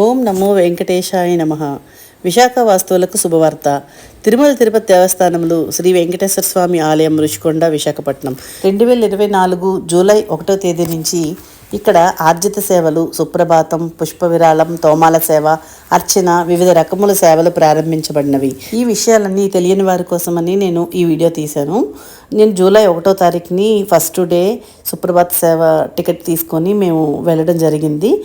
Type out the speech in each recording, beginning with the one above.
ఓం నమో వెంకటేశాయ నమ. విశాఖ వాస్తువులకు శుభవార్త. తిరుమల తిరుపతి దేవస్థానంలో శ్రీ వెంకటేశ్వర స్వామి ఆలయం రుషికొండ విశాఖపట్నం. రెండు వేల ఇరవై నాలుగు జూలై ఒకటో తేదీ నుంచి ఇక్కడ ఆర్జిత సేవలు సుప్రభాతం పుష్ప విరాళం తోమాల సేవ అర్చన వివిధ రకముల సేవలు ప్రారంభించబడినవి. ఈ విషయాలన్నీ తెలియని వారి కోసమని నేను ఈ వీడియో తీశాను. నేను జూలై ఒకటో తారీఖుని ఫస్ట్ డే సుప్రభాత సేవ టికెట్ తీసుకొని మేము వెళ్ళడం జరిగింది.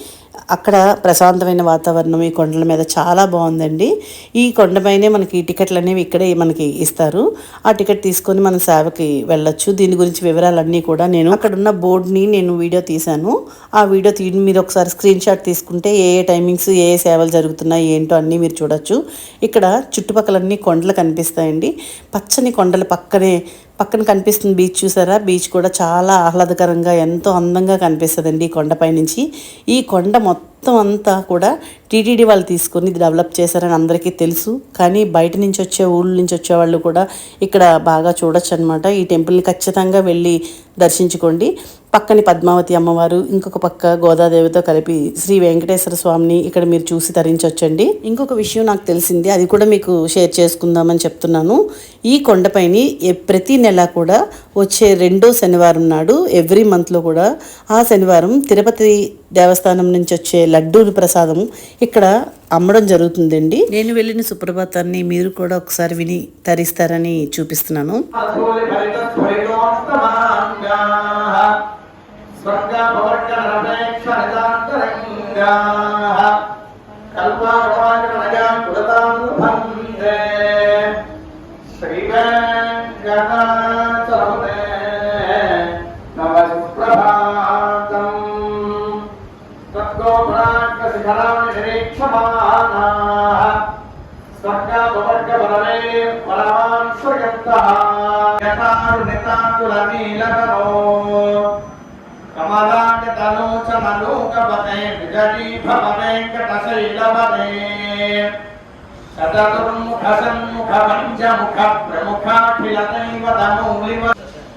అక్కడ ప్రశాంతమైన వాతావరణం ఈ కొండల మీద చాలా బాగుందండి. ఈ కొండపైనే మనకి టికెట్లు అనేవి ఇక్కడే మనకి ఇస్తారు. ఆ టికెట్ తీసుకొని మన సేవకి వెళ్ళొచ్చు. దీని గురించి వివరాలన్నీ కూడా నేను అక్కడ ఉన్న బోర్డుని నేను వీడియో తీశాను. ఆ వీడియో తీ మీరు ఒకసారి స్క్రీన్ షాట్ తీసుకుంటే ఏ ఏ టైమింగ్స్ ఏ ఏ సేవలు జరుగుతున్నాయి ఏంటో అన్నీ మీరు చూడొచ్చు. ఇక్కడ చుట్టుపక్కలన్నీ కొండలు కనిపిస్తాయండి. పచ్చని కొండల పక్కనే పక్కన కనిపిస్తుంది బీచ్ చూసారా? బీచ్ కూడా చాలా ఆహ్లాదకరంగా ఎంతో అందంగా కనిపిస్తుందండి ఈ కొండపై నుంచి ఈ కొండ మొత్తం మొత్తం అంతా కూడా టీటీడీ వాళ్ళు తీసుకొని డెవలప్ చేశారని అందరికీ తెలుసు. కానీ బయట నుంచి వచ్చే ఊళ్ళ నుంచి వచ్చే వాళ్ళు కూడా ఇక్కడ బాగా చూడొచ్చు అనమాట ఈ టెంపుల్ని ఖచ్చితంగా వెళ్ళి దర్శించుకోండి. పక్కని పద్మావతి అమ్మవారు ఇంకొక పక్క గోదాదేవితో కలిపి శ్రీ వెంకటేశ్వర స్వామిని ఇక్కడ మీరు చూసి తరించవచ్చండి ఇంకొక విషయం నాకు తెలిసింది అది కూడా మీకు షేర్ చేసుకుందామని చెప్తున్నాను. ఈ కొండపైని ప్రతి నెల కూడా వచ్చే రెండో శనివారం నాడు ఎవ్రీ మంత్లో కూడా ఆ శనివారం తిరుపతి దేవస్థానం నుంచి వచ్చే లడ్డూలు ప్రసాదం ఇక్కడ అమ్మడం జరుగుతుందండి. నేను వెళ్ళిన సుప్రభాతాన్ని మీరు కూడా ఒకసారి విని తరిస్తారని చూపిస్తున్నాను. प्रभागम् तद्गोपुराट्कशिखराणिरेक्षमाणाः स्वर्गापवर्गपरमे परान् श्रुयन्तः। यथारुनिताकुलनीलतनो कमलाटतनोचमलोकपते विजरीभवनेकटशैलवने शतदुर्मुखसन्मुखपञ्चमुखप्रमुखाखिलतैव तमौलिव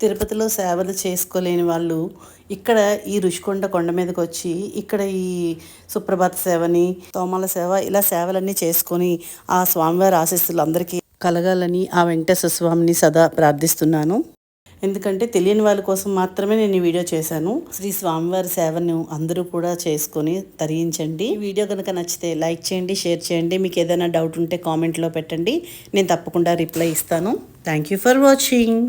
తిరుపతిలో సేవలు చేసుకోలేని వాళ్ళు ఇక్కడ ఈ రుషికొండ కొండ మీదకి వచ్చి ఇక్కడ ఈ సుప్రభాత సేవని తోమాల సేవ ఇలా సేవలన్నీ చేసుకొని ఆ స్వామివారి ఆశీస్సులు అందరికీ కలగాలని ఆ వెంకటేశ్వర స్వామిని సదా ప్రార్థిస్తున్నాను. ఎందుకంటే తెలియని వాళ్ళ కోసం మాత్రమే నేను ఈ వీడియో చేశాను. శ్రీ స్వామివారి సేవను అందరూ కూడా చేసుకొని తరించండి. ఈ వీడియో కనుక నచ్చితే లైక్ చేయండి షేర్ చేయండి. మీకు ఏదైనా డౌట్ ఉంటే కామెంట్లో పెట్టండి. నేను తప్పకుండా రిప్లై ఇస్తాను. Thank you for watching.